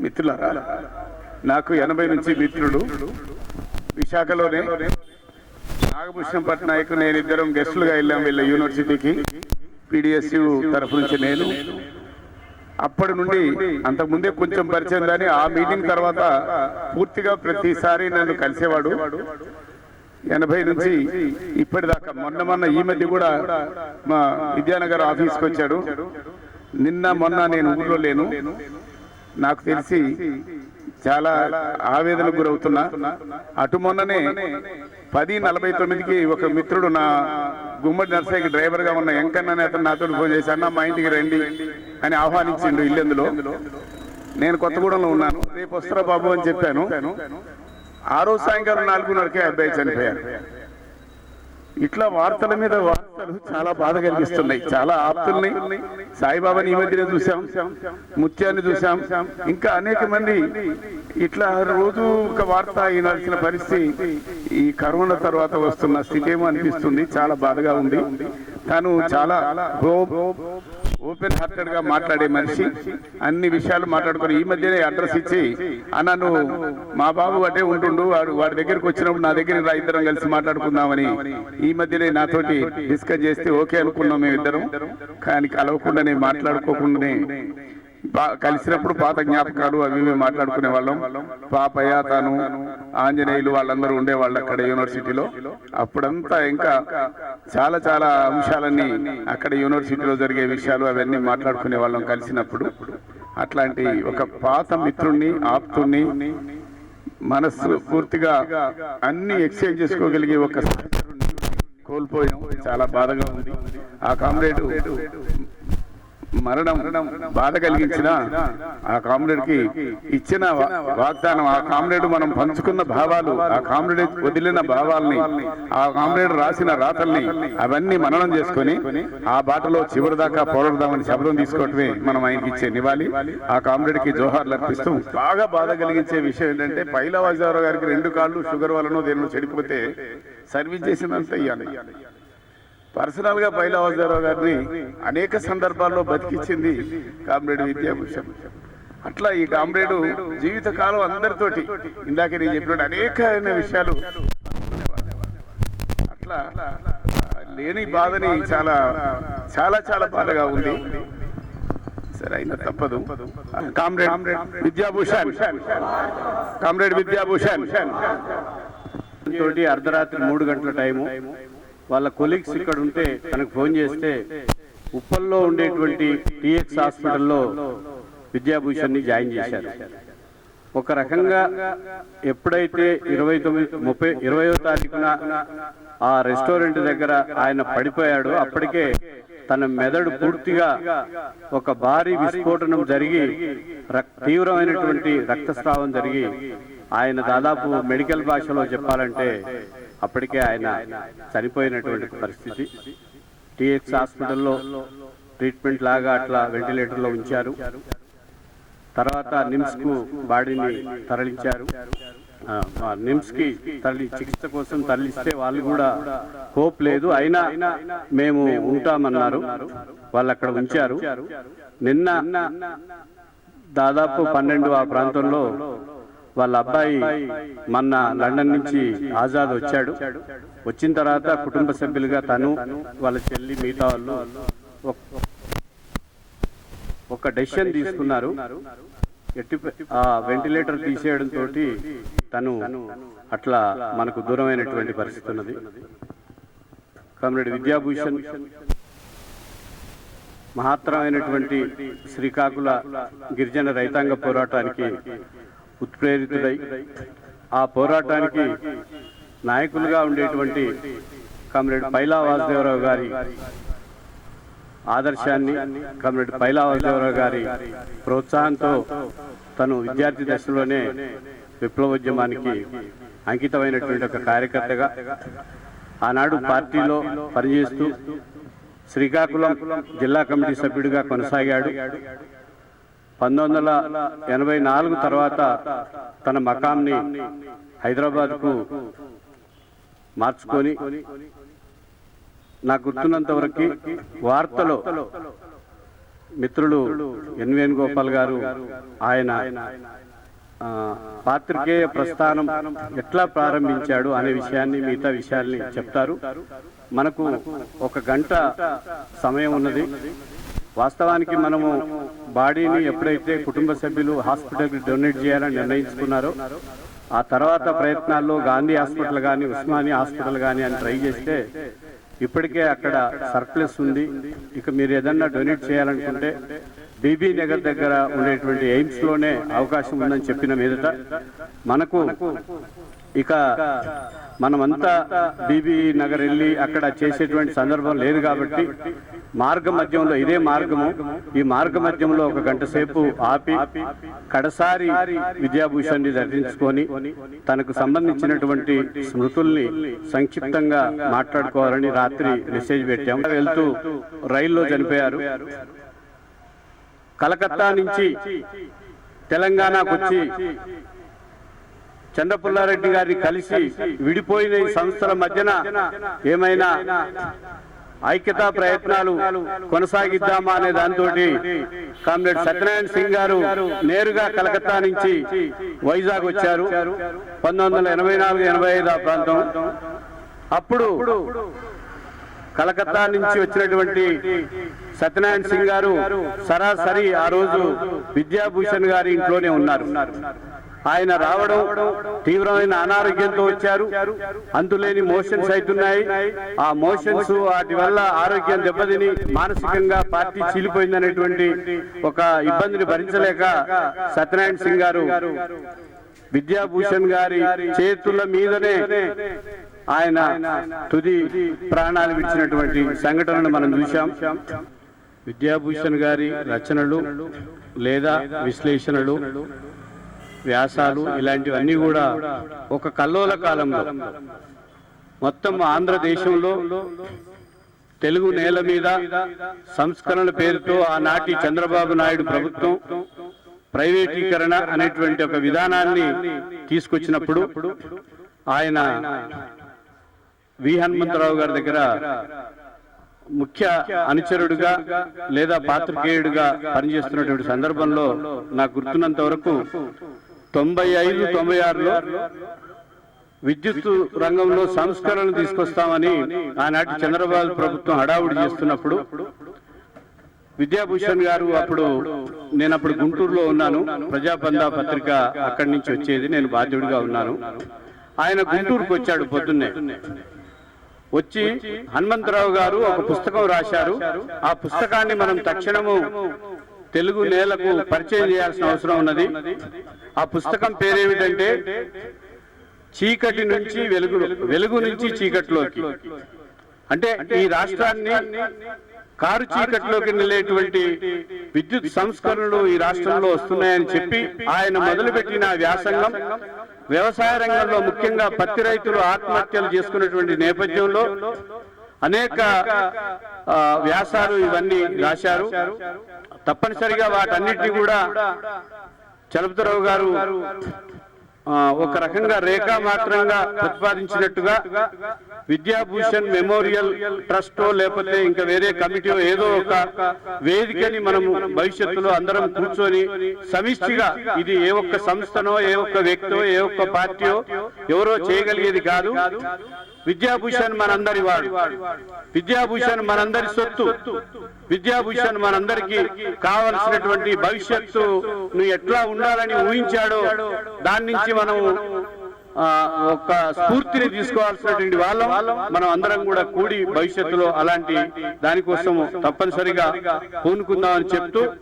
మిత్రులారా నాకు ఎనభై నుంచి మిత్రుడు విశాఖలోనే నాగభూషణం పట్నాయక్ నేను ఇద్దరం గెస్టులుగా వెళ్ళాం వీళ్ళ యూనివర్సిటీకి. పీడిఎస్యు తరఫు నుంచి నేను. అప్పటి నుండి అంతకుముందే కొంచెం పరిచయం కానీ ఆ మీటింగ్ తర్వాత పూర్తిగా ప్రతిసారి నన్ను కలిసేవాడు. ఎనభై నుంచి ఇప్పటిదాకా మొన్న మొన్న ఈ మధ్య కూడా మా విద్యానగర్ ఆఫీస్కి వచ్చాడు. నిన్న మొన్న నేను ఊళ్ళో లేను. నాకు తెలిసి చాలా ఆవేదనకు గురవుతున్నా. అటు మొన్ననే పది నలభై తొమ్మిదికి ఒక మిత్రుడు నా గుమ్మడి నర్సరీకి డ్రైవర్గా ఉన్న వెంకన్న అతను నాతో ఫోన్ చేసి అన్న మా ఇంటికి రండి అని ఆహ్వానించిండు ఇల్లెందులో నేను కొత్తగూడెంలో ఉన్నాను. రేపు వస్తారా బాబు అని చెప్పాను. ఆ రోజు సాయంకాలం నాలుగున్నరకే అబ్బాయి చనిపోయారు. ఇట్లా వార్తల మీద వార్తలు చాలా బాధ కలిగిస్తున్నాయి. చాలా ఆప్తుల్ని సాయిబాబాని ఈ మధ్యనే చూసాం ముత్యాన్ని చూసాం ఇంకా అనేక మంది ఇట్లా రోజు ఒక వార్త అయినాల్సిన పరిస్థితి ఈ కరోనా తర్వాత వస్తున్న స్థితి ఏమో అనిపిస్తుంది. చాలా బాధగా ఉంది. తను చాలా ఓపెన్ హార్టెడ్గా మాట్లాడే మనిషి అన్ని విషయాలు మాట్లాడుకొని ఈ మధ్యనే అడ్రస్ ఇచ్చి అన్న నువ్వు మా బాబు అటే ఉంటుండు వాడు వాడి దగ్గరికి వచ్చినప్పుడు నా దగ్గర ఇద్దరం కలిసి మాట్లాడుకుందామని. ఈ మధ్యనే నాతోటి డిస్కస్ చేస్తే ఓకే అనుకున్నాం మేము ఇద్దరం కానీ కలవకుండానే మాట్లాడుకోకుండానే కలిసినప్పుడు పాత జ్ఞాపకాలు అవి మేము మాట్లాడుకునే వాళ్ళం. పాపయ్య తాను ఆంజనేయులు వాళ్ళందరూ ఉండేవాళ్ళు అక్కడ యూనివర్సిటీలో. అప్పుడంతా ఇంకా చాలా చాలా అంశాలన్నీ అక్కడ యూనివర్సిటీలో జరిగే విషయాలు అవన్నీ మాట్లాడుకునే వాళ్ళం కలిసినప్పుడు. అట్లాంటి ఒక పాత మిత్రుణ్ణి ఆప్తుణ్ణి మనస్సు పూర్తిగా అన్ని ఎక్స్చేంజ్ చేసుకోగలిగే ఒక కోల్పోయాం. చాలా బాధగా ఉంది. ఆ కామ్రేడ్ మరణం బాధ కలిగించిన ఆ కామ్రేడ్కి ఇచ్చిన వాగ్దానం. ఆ కామ్రేడ్ మనం పంచుకున్న భావాలు ఆ కామ్రేడ్ వదిలిన భావాల్ని ఆ కామ్రేడ్ రాసిన రాతల్ని అవన్నీ మననం చేసుకొని ఆ బాటలో చివరి దాకా పోరాడదామని శబ్దం తీసుకోవటమే మనం ఆయనకి ఇచ్చే నివాళి. ఆ కామ్రేడ్కి జోహార్లు అర్పిస్తూ బాగా బాధ కలిగించే విషయం ఏంటంటే పైలవాజారావు గారికి రెండు కాళ్ళు షుగర్ వలన దేనిలో చెడిపోతే సర్వీస్ చేసినంత ఇవ్వాలి పర్సనల్గా బైలావజారావు గారిని అనేక సందర్భాల్లో బతికించింది కామ్రేడ్ విద్యాభూషణ్. అట్లా ఈ కామ్రేడు జీవితకాలం అందరితోటి ఇందాక నేను చెప్పినట్టు అనేకమైన విషయాలు అట్లా లేని బాధని చాలా చాలా చాలా బాధగా ఉంది. సరే అయినా తప్పదు. కామ్రేడ్ విద్యాభూషణ్. కామ్రేడ్ విద్యాభూషణ్. తోటి అర్ధరాత్రి మూడు గంటల టైము. వాళ్ళ కొలీగ్స్ ఇక్కడ ఉంటే తనకు ఫోన్ చేస్తే ఉప్పల్లో ఉండేటువంటి టిఎక్స్ హాస్పిటల్లో విద్యాభూషణ్ని జాయిన్ చేశారు. ఒక రకంగా ఎప్పుడైతే ఇరవై తొమ్మిది ముప్పై ఇరవయో తారీఖున ఆ రెస్టారెంట్ దగ్గర ఆయన పడిపోయాడో అప్పటికే తన మెదడు పూర్తిగా ఒక భారీ విస్ఫోటనం జరిగి రక్- తీవ్రమైనటువంటి రక్తస్రావం జరిగి ఆయన దాదాపు మెడికల్ భాషలో చెప్పాలంటే అప్పటికే ఆయన చనిపోయినటువంటి పరిస్థితి. టిఎక్స్ హాస్పిటల్లో ట్రీట్మెంట్ లాగా అట్లా వెంటిలేటర్లో ఉంచారు. తర్వాత నిమ్స్కు బాడీని తరలించారు. నిమ్స్కి తల్లి తరలి చికిత్స కోసం తరలిస్తే వాళ్ళు కూడా హోప్ లేదు. అయినా మేము ఉంటామన్నారు. వాళ్ళు అక్కడ ఉంచారు. నిన్న దాదాపు పన్నెండు ఆ ప్రాంతంలో వాళ్ళ అబ్బాయి మొన్న లండన్ నుంచి ఆజాద్ వచ్చాడు. వచ్చిన తర్వాత కుటుంబ సభ్యులుగా తను వాళ్ళ చెల్లి మిగతా వాళ్ళు ఒక- డెసిషన్ తీసుకున్నారు. ఎట్టి ఆ వెంటిలేటర్ తీసేయడం తోటి తను అట్లా మనకు దూరమైనటువంటి పరిస్థితి ఉన్నది. కామ్రేడ్ విద్యాభూషణ్ మహత్తరమైనటువంటి శ్రీకాకుళ గిరిజన రైతాంగ పోరాటానికి ఉత్ప్రేరితుడై ఆ పోరాటానికి నాయకులుగా ఉండేటువంటి కామ్రేడ్ పైలా వాసుదేవరావు గారి ఆదర్శాన్ని కామ్రేడ్ పైలా వాసుదేవరావు గారి ప్రోత్సాహంతో తను విద్యార్థి దశలోనే విప్లవోద్యమానికి అంకితమైనటువంటి ఒక కార్యకర్తగా ఆనాడు పార్టీలో పనిచేస్తూ శ్రీకాకుళం జిల్లా కమిటీ సభ్యుడిగా కొనసాగాడు. పంతొమ్మిది వందల ఎనభై నాలుగు తర్వాత తన మకాంని హైదరాబాద్కు మార్చుకొని నాకు గుర్తున్నంత వరకు వార్తలో మిత్రులు ఎన్ వేణుగోపాల్ గారు ఆయన పాత్రికేయ ప్రస్థానం ఎట్లా ప్రారంభించాడు అనే విషయాన్ని మిగతా విషయాల్ని చెప్తారు. మనకు ఒక గంట సమయం ఉన్నది. వాస్తవానికి మనము బాడీని ఎప్పుడైతే కుటుంబ సభ్యులు హాస్పిటల్కి డొనేట్ చేయాలని నిర్ణయించుకున్నారో ఆ తర్వాత ప్రయత్నాల్లో గాంధీ హాస్పిటల్ కానీ ఉస్మానియా హాస్పిటల్ కానీ అని ట్రై చేస్తే ఇప్పటికే అక్కడ సర్ప్లస్ ఉంది. ఇక మీరు ఏదన్నా డొనేట్ చేయాలనుకుంటే బీబీ నగర్ దగ్గర ఉండేటువంటి ఎయిమ్స్లోనే అవకాశం ఉందని చెప్పిన మీదట మనకు ఇక మనమంతా బీబీ నగర్ వెళ్ళి అక్కడ చేసేటువంటి సందర్భం లేదు కాబట్టి మార్గ మధ్యంలో ఇదే మార్గము. ఈ మార్గ మధ్యంలో ఒక గంట సేపు ఆపి కడసారి విద్యాభూషణ్ దర్శించుకొని తనకు సంబంధించినటువంటి స్మృతుల్ని సంక్షిప్తంగా మాట్లాడుకోవాలని రాత్రి మెసేజ్ పెట్టాం. వెళ్తూ రైల్లో చనిపోయారు. కలకత్తా నుంచి తెలంగాణకు వచ్చి చంద్రపుల్లారెడ్డి గారిని కలిసి విడిపోయిన ఈ సంస్థల మధ్యన ఏమైనా ఐక్యతా ప్రయత్నాలు కొనసాగిద్దామా అనే దాంతో కామ్రేడ్ సత్యనారాయణ సింగ్ గారు నేరుగా కలకత్తా నుంచి వైజాగ్ వచ్చారు. పంతొమ్మిది వందల ఎనభై నాలుగు ఎనభై ఐదు ఆ ప్రాంతం. అప్పుడు కలకత్తా నుంచి వచ్చినటువంటి సత్యనారాయణ సింగ్ గారు సరాసరి ఆ రోజు విద్యాభూషణ్ గారి ఇంట్లోనే ఉన్నారు. ఆయన రావడం తీవ్రమైన అనారోగ్యంతో వచ్చారు. అంతులేని మోషన్స్ అవుతున్నాయి ఆ మోషన్స్ వాటి వల్ల ఆరోగ్యం దెబ్బతిని మానసికంగా పార్టీ చీలిపోయిందనేటువంటి ఒక ఇబ్బందిని భరించలేక సత్యనారాయణ సింగ్ గారు విద్యాభూషణ్ గారి చేతుల మీదనే ఆయన తుది ప్రాణాలు విడిచినటువంటి సంఘటనను మనం చూశాం. విద్యాభూషణ్ గారి రచనలు లేదా విశ్లేషణలు వ్యాసాలు ఇలాంటివన్నీ కూడా ఒక కల్లోల కాలంలో. మొత్తం ఆంధ్రదేశంలో తెలుగు నేల మీద సంస్కరణ పేరుతో ఆనాటి చంద్రబాబు నాయుడు ప్రభుత్వం ప్రైవేటీకరణ అనేటువంటి ఒక విధానాన్ని తీసుకొచ్చినప్పుడు ఆయన వి హనుమంతరావు గారి దగ్గర ముఖ్య అనుచరుడుగా లేదా పాత్రికేయుడిగా పనిచేస్తున్నటువంటి సందర్భంలో నాకు గుర్తున్నంత వరకు తొంభై ఐదు తొంభై ఆరులో విద్యుత్ రంగంలో సంస్కరణలు తీసుకొస్తామని ఆనాటి చంద్రబాబు ప్రభుత్వం హడావుడి చేస్తున్నప్పుడు విద్యాభూషణ్ గారు అప్పుడు నేను అప్పుడు గుంటూరులో ఉన్నాను. ప్రజాబంధ పత్రిక అక్కడి నుంచి వచ్చేది. నేను బాధ్యుడిగా ఉన్నాను. ఆయన గుంటూరుకు వచ్చాడు పొద్దున్నే. వచ్చి హనుమంతరావు గారు ఒక పుస్తకం రాశారు. ఆ పుస్తకాన్ని మనం తక్షణము తెలుగు నేలకు పరిచయం చేయాల్సిన అవసరం ఉన్నది. ఆ పుస్తకం పేరేమిటంటే చీకటి నుంచి వెలుగు వెలుగు నుంచి చీకటిలోకి. అంటే ఈ రాష్ట్రాన్ని కారు చీకట్లోకి నిలేటువంటి విద్యుత్ సంస్కరణలు ఈ రాష్ట్రంలో వస్తున్నాయని చెప్పి ఆయన మొదలుపెట్టిన వ్యాసంగం వ్యవసాయ రంగంలో ముఖ్యంగా పత్తి రైతులు ఆత్మహత్యలు చేసుకున్నటువంటి నేపథ్యంలో అనేక వ్యాసాలు ఇవన్నీ రాశారు. తప్పనిసరిగా వాటన్నిటిని కూడా చలపతిరావు గారు ఒక రకంగా రేఖా మాత్రంగా ప్రతిపాదించినట్టుగా విద్యాభూషణ్ మెమోరియల్ ట్రస్టో లేకపోతే ఇంకా వేరే కమిటీ ఏదో ఒక వేదికని మనము భవిష్యత్తులో అందరం కూర్చొని సమిష్టిగా ఇది ఏ ఒక్క సంస్థనో ఏ ఒక్క వ్యక్తో ఏ ఒక్క పార్టీయో ఎవరో చేయగలిగేది కాదు. విద్యాభూషణ్ మనందరి వాడు. విద్యాభూషణ్ మనందరి సొత్తు. విద్యాభూషణ్ మనందరికి కావలసినటువంటి భవిష్యత్తును ఎట్లా ఉండాలని ఊహించాడో దాని నుంచి మనం ఒక స్ఫూర్తిని తీసుకోవాల్సినటువంటి వాళ్ళం. మనం అందరం కూడా కూడి భవిష్యత్తులో అలాంటి దానికోసం తప్పనిసరిగా పూనుకుందామని చెప్తూ